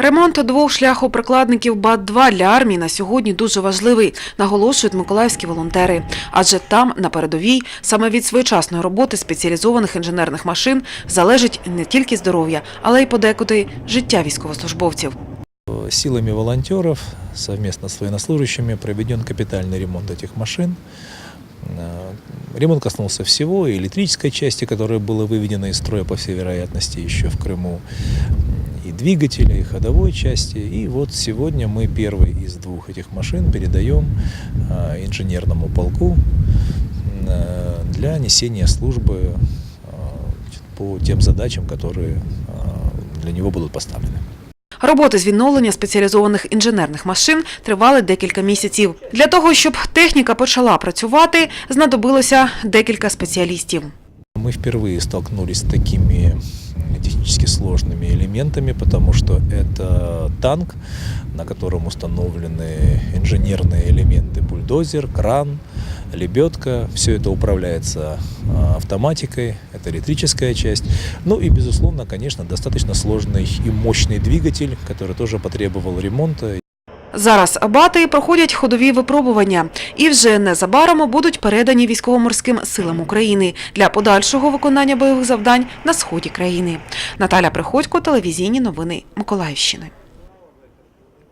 Ремонт двох шляхоприкладників БАТ-2 для армії на сьогодні дуже важливий, наголошують миколаївські волонтери. Адже там, на передовій, саме від своєчасної роботи спеціалізованих інженерних машин залежить не тільки здоров'я, але й подекуди життя військовослужбовців. Силами волонтеров совместно с военнослужащими проведен капитальный ремонт этих машин. Э, Ремонт коснулся всего, и электрической части, которая была выведена из строя, по всей вероятности, еще в Крыму, и двигателя, и ходовой части. И вот сегодня мы первый из двух этих машин передаем э, инженерному полку э, для несения службы э, по тем задачам, которые э, для него будут поставлены. Роботи з відновлення спеціалізованих інженерних машин тривали декілька місяців. Для того, щоб техніка почала працювати, знадобилося декілька спеціалістів. Мы впервые столкнулись с такими технически сложными элементами, потому что это танк, на котором установлены инженерные элементы бульдозер, кран, лебедка. Все это управляется а, автоматикой, это электрическая часть. Ну и, безусловно, конечно, достаточно сложный и мощный двигатель, который тоже потребовал ремонта. Зараз абати проходять ходові випробування і вже незабаром будуть передані військово-морським силам України для подальшого виконання бойових завдань на сході країни. Наталя Приходько, телевізійні новини Миколаївщини.